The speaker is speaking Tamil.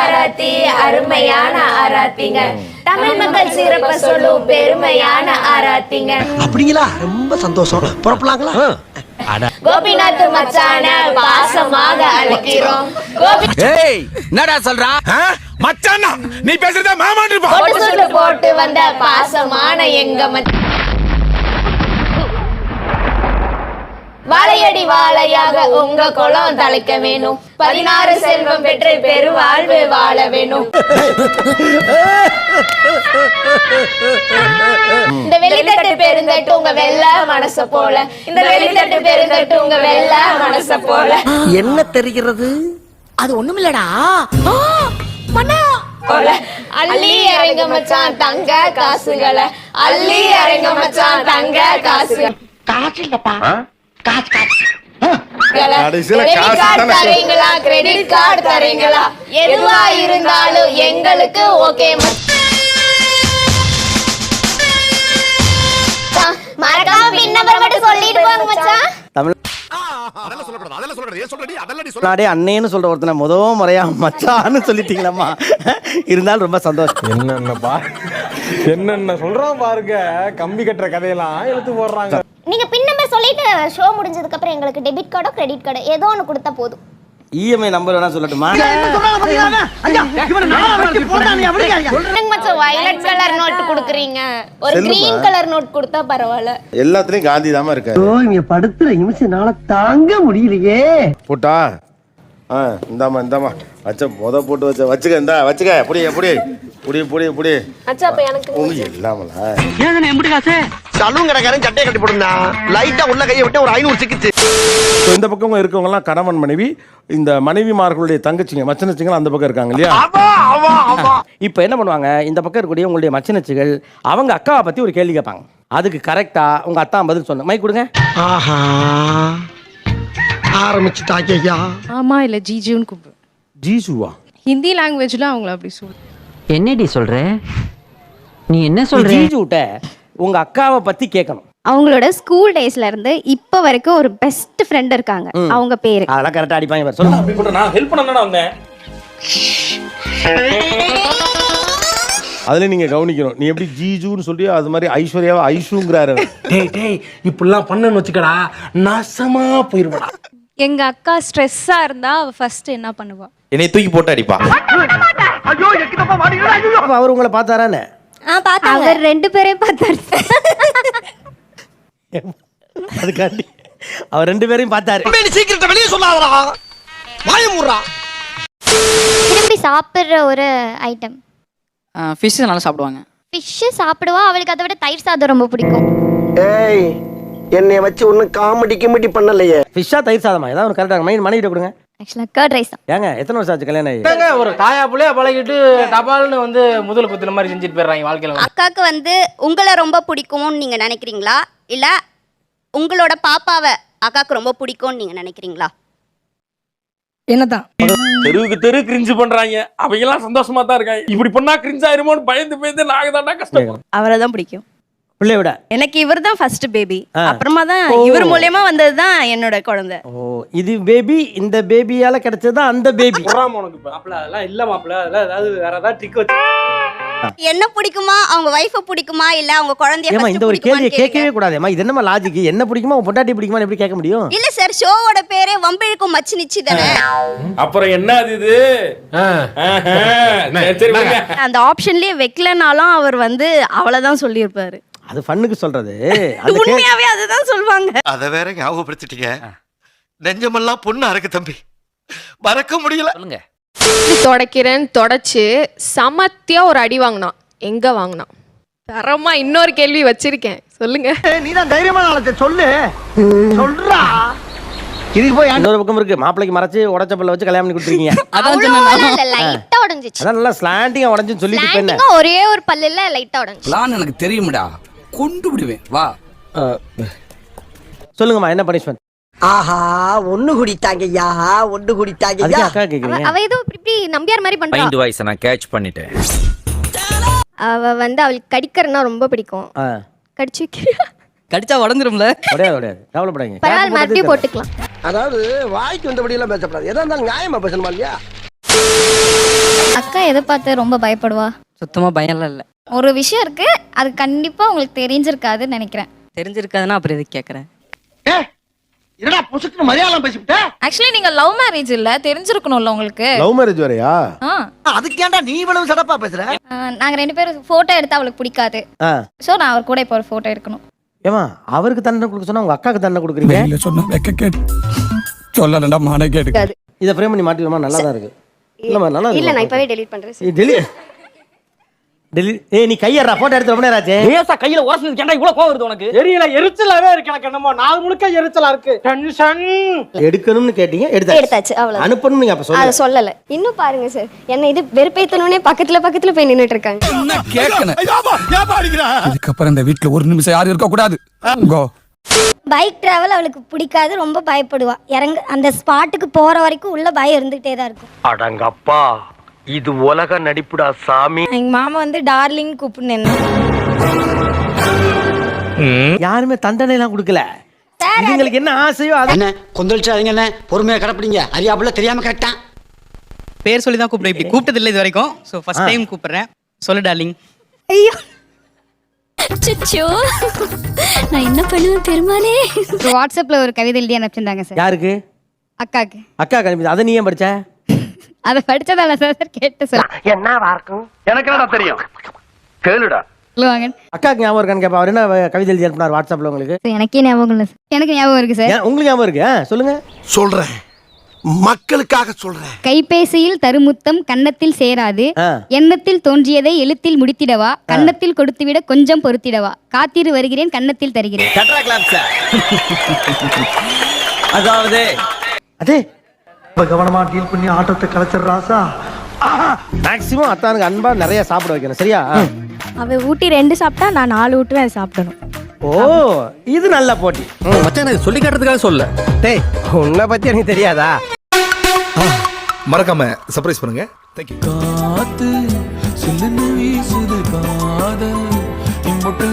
ஆராத்தி அருமையான ஆராத்திங்க. தமிழ் மக்கள் சிறப்ப சொல்லும் பெருமையான ஆராத்திங்க. அப்படிங்களா? ரொம்ப சந்தோஷம். புறப்படலாங்களா? கோபிநாத் மச்சான பாசமாக அழைக்கிறோம். கோபி ஏய் என்னடா சொல்றா? மச்சானா நீ பேசுறத மாமான்னு போட்டு வந்த பாசமான எங்க மச்ச வாழையடி வாழையாக உங்க குளம் தலைக்க வேணும். பதினாறு செல்வம் பெற்று பெரு வாழ்வு வாழ வேணும். இந்த வெளித்தட்டு பெருந்தட்டு உங்க வெள்ள மனச போல. இந்த வெளித்தட்டு பெருந்தட்டு உங்க வெள்ள மனச போல. என்ன தெரிகிறது? அது ஒண்ணுமில்லடா. போல. அள்ளி இறங்க மச்சான் தங்க காசுகளை. அள்ளி இறங்க மச்சான் தங்க காசுகளை. கடைசியில கிரெடிட் காசு தரீங்களா? கிரெடிட் கார்டு தரீங்களா? எதுவா இருந்தாலும் எங்களுக்கு ஓகே மறக்காம பின் நம்பர் மட்டும் சொல்லிட்டு போங்க மச்சான். தமிழ் அதெல்லாம் சொல்லக்கூடாது அதெல்லாம் சொல்லக்கூடாது. ஏன் சொல்றடி? அதெல்லாம் நீ நாடே அண்ணேன்னு சொல்ற ஒருத்தனை முத முறையா மச்சான்னு சொல்லிட்டீங்களம்மா. இருந்தாலும் ரொம்ப சந்தோஷம். என்னென்னப்பா என்னென்ன சொல்றான் பாருங்க. கம்பி கட்டுற கதையெல்லாம் இழுத்து போடுறாங்க. நீங்க பின் நம்பர் சொல்லிட்டு ஷோ முடிஞ்சதுக்கு அப்புறம் எங்களுக்கு டெபிட் கார்டோ கிரெடிட் கார்டோ ஏதோ ஒன்று கொடுத்தா போதும். இஎம்ஐ நம்பர் வேணா சொல்லட்டுமா? வயலட் கலர் நோட் குடுக்குறீங்க. ஒரு. கிரீன் கலர் நோட் கொடுத்தா பரவாயில்ல. எல்லாத்துலயும் காந்தி தாமா இருக்காரு. இங்க படுத்துற நிமிஷம் தாங்க முடியலையே. போட்டா. ஆ இந்தாமா இந்தாமா வச்ச முத போட்டு வச்ச வச்சுக்க இந்தா வச்சுக்க. புடி புடி. புடி புடி புடி. அச்சா அப்ப எனக்கு உனக்கு இல்லாமல? சலூன் கடைக்காரன் சட்டையை கட்டி போட்டுருந்தா. லைட்டா உள்ள கையை விட்டு ஒரு ஐநூறு சிக்கிச்சு. இப்போ இந்த பக்கம் இருக்கவங்க எல்லாம் கணவன் மனைவி இந்த மனைவிமார்களுடைய தங்கச்சிங்க மச்சனச்சிங்க அந்த பக்கம் இருக்காங்க இல்லையா? இப்போ என்ன பண்ணுவாங்க? இந்த பக்கம் இருக்கக்கூடிய உங்களுடைய மச்சினச்சிகள் அவங்க அக்காவை பத்தி ஒரு கேள்வி கேட்பாங்க. அதுக்கு கரெக்டா உங்க அத்தா பதில் சொன்ன மைக் கொடுங்க. ஆஹா ஆரம்பிச்சு தாக்கியா ஆமா இல்ல ஜிஜுன்னு கூப்பிடு. ஜீசுவா ஹிந்தி லாங்குவேஜ்ல அவங்கள அப்படி சொல்லு என்னடி சொல்ற? நீ என்ன சொல்ற? ஜீஜுட்ட உங்க அக்காவை பத்தி கேட்கணும் அவங்களோட ஸ்கூல் டேஸ்ல இருந்து இப்போ வரைக்கும் ஒரு பெஸ்ட் ஃப்ரெண்ட் இருக்காங்க. அவங்க பேரு. அதெல்லாம் கரெக்டா அடிப்பாங்க பாரு. சொல்லுங்க நான் ஹெல்ப் பண்ண வந்தேன் அதுல நீங்க கவனிக்கணும். நீ எப்படி ஜீஜுன்னு சொல்லி அது மாதிரி ஐஸ்வர்யாவை ஐஷுங்கிறாரு டேய் டேய் இப்படிலாம் பண்ணன்னு வச்சுக்கடா நாசமா போயிருவடா. எங்க அக்கா ஸ்ட்ரெஸ்ஸா இருந்தா அவ ஃபர்ஸ்ட் என்ன பண்ணுவா? என்னை தூக்கி போட்டு அடிப்பா. அப்ப அவர் உங்களை பார்த்தாரானே? அவர் ரெண்டு பேரையும் பார்த்தாரு. அதுக்காண்டி. அவர் ரெண்டு பேரையும் பார்த்தாரு. சீக்கிரத்தை வெளியே சொல்லாதடா. வாயமுறா திரும்பி சாப்பிடுற ஒரு ஐட்டம் ஃபிஷ் நல்லா சாப்பிடுவாங்க. ஃபிஷ்ஷு சாப்பிடுவா அவளுக்கு அதை விட தயிர் சாதம் ரொம்ப பிடிக்கும். ஏய் என்னைய வச்சு ஒன்னும் காமெடி கிமெடி பண்ணலையே. ஃபிஷ்ஷா தயிர் சாதமா? ஏதாவது ஒரு கரெக்டாக மைண்ட் மனைவிட்ட கொடுங்க. ஆக்சுவலாக கர்ட் ரைஸ் தான். ஏங்க எத்தனை வருஷம் ஆச்சு கல்யாணம் ஆகி? ஒரு தாயா புள்ளைய பழகிட்டு தபால்னு வந்து முதல் குத்துன மாதிரி செஞ்சுட்டு போயிடுறாங்க வாழ்க்கையில அக்காவுக்கு வந்து உங்களை ரொம்ப பிடிக்கும்னு நீங்க நினைக்கிறீங்களா? இல்ல உங்களோட பாப்பாவை அக்காவுக்கு ரொம்ப பிடிக்கும்னு நீங்க நினைக்கிறீங்களா? என்னதான்? தெருவுக்கு தெரு கிரிஞ்சு பண்றாங்க. அவங்க எல்லாம் சந்தோஷமா தான் இருக்காங்க. இப்படி பண்ணா கிரிஞ்சு ஆயிருமோன்னு பயந்து பயந்து நாங்க தாண்டா கஷ்டம் அவரை தான் பிடிக்கும். பிள்ளைய விட. எனக்கு இவர் தான் ஃபர்ஸ்ட் பேபி. அப்புறமா தான். இவர் மூலியமா வந்தது தான் என்னோட குழந்தை. ஓ இது பேபி இந்த பேபியால கிடைச்சது தான் அந்த பேபி பொறாம உனக்கு மாப்பிள அதெல்லாம் இல்ல மாப்பிள அதெல்லாம் ஏதாவது வேற ஏதாவது ட்ரிக் வச்சு என்ன பிடிக்குமா? அவங்க வைஃபை பிடிக்குமா? இல்ல அவங்க குழந்தைய ஏமா இந்த ஒரு கேள்வியை. கேட்கவே கூடாதேம்மா இது என்னமா லாஜிக் என்ன பிடிக்குமா? உன் பொண்டாட்டி பிடிக்குமா எப்படி கேட்க முடியும்? இல்ல சார் ஷோவோட பேரே வம்பிழுக்கும் மச்சு நிச்சி தானே. அப்புறம் என்ன அது இது. அந்த ஆப்ஷன்லயே வைக்கலனாலும் அவர் வந்து அவ்வளவுதான் சொல்லியிருப்பாரு. அது ஃபன்னுக்கு சொல்றது. அந்த கே- உண்மையாவே அதுதான் சொல்லுவாங்க அத வேற ஞாபகப்படுத்திட்டீங்க. நெஞ்சமெல்லாம் பொண்ணு அறக்கு தம்பி. மறக்க முடியல. சொல்லுங்க. தொடக்கிறேன்னு தொடச்சு சமத்தியா ஒரு அடி வாங்கினான். எங்க வாங்கினான்? தரமா இன்னொரு கேள்வி வச்சிருக்கேன். சொல்லுங்க. நீதான் தைரியமான ஆளத்தை சொல்லு. சொல்றா. இதுக்கு போய் இன்னொரு பக்கம் இருக்கு. மாப்பிளைக்கு மறைச்சு உடச்ச பல்ல வச்சு கல்யாணம் பண்ணி கொடுத்துருக்கீங்க. அவ்வளோ லைட்டா உடைஞ்சிச்சு. அதான் நல்லா ஸ்லாண்டிங்கா உடஞ்சுன்னு சொல்லிட்டு ஸ்லாண்டிங்கா ஒரே ஒரு பல்லுல லைட்டா உடைஞ்சு பிளான் எனக்கு தெரியும்டா. கொண்டு விடுவேன் வா சொல்லுங்கம்மா என்ன பனிஷ்மெண்ட் ஆஹா ஒண்ணு குடித்தாங்கய்யா ஒண்ணு அதுக்கு குடித்தாங்கய்யா அக்கா கேக்குறீங்க. அவ ஏதோ இப்படி இப்படி நம்பியார் மாதிரி பண்றா. மைண்ட் வாய்ஸ் நான் கேட்ச் பண்ணிட்டேன். அவ வந்து அவளுக்கு கடிக்கிறன்னா ரொம்ப பிடிக்கும். ஆ. கடிச்சு கடிச்சா உடஞ்சிரும்ல? உடையாது உடையாது. கவலைப்படாதீங்க. பரவாயில்ல மறுபடியும் போட்டுக்கலாம். அதாவது வாய்க்கு வந்தபடி எல்லாம் பேசப்படாது. எதா இருந்தாலும் நியாயமா பேசணுமா இல்லையா? எதை பார்த்து ரொம்ப பயப்படுவா? சுத்தமா பயம்லாம் இல்ல. ஒரு விஷயம் இருக்கு அது கண்டிப்பா உங்களுக்கு தெரிஞ்சிருக்காதுன்னு நினைக்கிறேன். தெரிஞ்சிருக்காதுன்னா அப்புறம் எதுக்கு கேக்குறேன்? என்னடா புசுக்கு மலையாளம் பேசிவிட்ட? ஆக்சுவலி நீங்க லவ் மேரேஜ் இல்ல தெரிஞ்சிருக்கணும்ல உங்களுக்கு. லவ் மேரேஜ் வரையா? ஆ. அதுக்கேண்டா நீ இவ்வளவு சடப்பா பேசுற? ஆ, நாங்க ரெண்டு பேரும் போட்டோ எடுத்தா அவளுக்கு பிடிக்காது. ஆ. சோ நான் அவர் கூட இப்போ ஒரு போட்டோ எடுக்கணும். ஏமா அவருக்கு தண்டனை கொடுக்க சொன்னா உங்க அக்காவுக்கு தண்டனை கொடுக்குறீங்க? சொன்ன வெக்க கேட்டு. சொல்லலடா மான கேட்டு இதை ஃப்ரேம் பண்ணி மாட்டிடுமா நல்லா தான் இருக்கு. இல்லம்மா நல்லா இருக்கு. இல்ல நான் இப்பவே டெலீட் பண்றேன். ஏய் நீ கையறா போட்டோ எடுத்து ரொம்ப ஏசா கையில உரசது கேட்டா இவ்வளவு கோவம் வருது உனக்கு? தெரியல எரிச்சலாவே இருக்கு எனக்கு என்னமோ. நாலு முழுக்க எரிச்சலா இருக்கு. டென்ஷன் எடுக்கணும்னு கேட்டீங்க எடுத்தாச்சு. எடுத்தாச்சு அவ்வளவு அனுப்பணும் நீங்க அப்ப அதை சொல்லுங்க சொல்லல. இன்னும் பாருங்க சார் என்ன இது வெறுப்பேத்தனே பக்கத்துல பக்கத்துல போய் நின்னுட்டு இருக்காங்க. இதுக்கப்புறம் இந்த வீட்டுல ஒரு நிமிஷம் யாரும் இருக்க கூடாது கோ. பைக் டிராவல் அவளுக்கு பிடிக்காது ரொம்ப பயப்படுவா. இறங்க அந்த ஸ்பாட்டுக்கு போற வரைக்கும் உள்ள பயம் இருந்துகிட்டே தான் இருக்கும். அடங்கப்பா. இது உலக நடிப்புடா சாமி. எங்க மாமா வந்து டார்லிங் கூப்பிடுனேன் யாருமே தண்டனை எல்லாம் கொடுக்கல இதுங்களுக்கு என்ன ஆசையோ அது என்ன? கொந்தளிச்சாதீங்க என்ன? பொறுமையா கடப்பிடிங்க. அறியாப்புல தெரியாம கேட்டான் பேர் சொல்லி தான் கூப்பிடுறேன். இப்படி கூப்பிட்டது இல்லை இது வரைக்கும். ஸோ ஃபர்ஸ்ட் டைம் கூப்பிடுறேன். சொல்லு டார்லிங். ஐயோ. சுச்சோ நான் என்ன பண்ணுவேன் பெருமானே வாட்ஸ்அப்ல ஒரு கவிதை எழுதி அனுப்பிச்சிருந்தாங்க சார். யாருக்கு? அக்காக்கு. அக்கா கிளம்பி அதை நீ ஏன் படிச்ச? அதை படிச்சதால சார் கேட்டு என்னவா இருக்கும்? எனக்கு என்னடா தெரியும்? கேளுடா. சொல்லுவாங்க அக்காக்கு ஞாபகம் இருக்கான்னு கேட்பா அவர் என்ன கவிதை எழுதி அனுப்பினார் வாட்ஸ்அப்ல உங்களுக்கு? எனக்கே ஞாபகம் இல்லை சார். எனக்கு ஞாபகம் இருக்கு சார். உங்களுக்கு ஞாபகம் இருக்கு? ஆ, சொல்லுங்க. சொல்றேன். மக்களுக்காக சொல்றேன். கைபேசியில் தருமுத்தம் கன்னத்தில் சேராது. எண்ணத்தில் தோன்றியதை எழுத்தில் முடித்திடவா? கன்னத்தில் கொடுத்துவிட கொஞ்சம் பொறுத்திடவா காத்திரு வருகிறேன் கன்னத்தில் தருகிறேன். அதாவது அதே கவனமா டீல் பண்ணி ஆட்டத்தை கலைச்சிடுறாசா மேக்ஸிமம் அத்தானுக்கு அன்பா நிறைய சாப்பிட வைக்கணும். சரியா? அவ ஊட்டி ரெண்டு சாப்பிட்டா நான் நாலு ஊட்டுவேன் சாப்பிடணும். ஓ இது நல்ல போட்டி. மச்சான் சொல்லி காட்டுறதுக்காக சொல்ல டேய் உன்னை பத்தி எனக்கு தெரியாதா? மறக்காம சர்ப்ரைஸ் பண்ணுங்க. தேங்க்யூ காத்து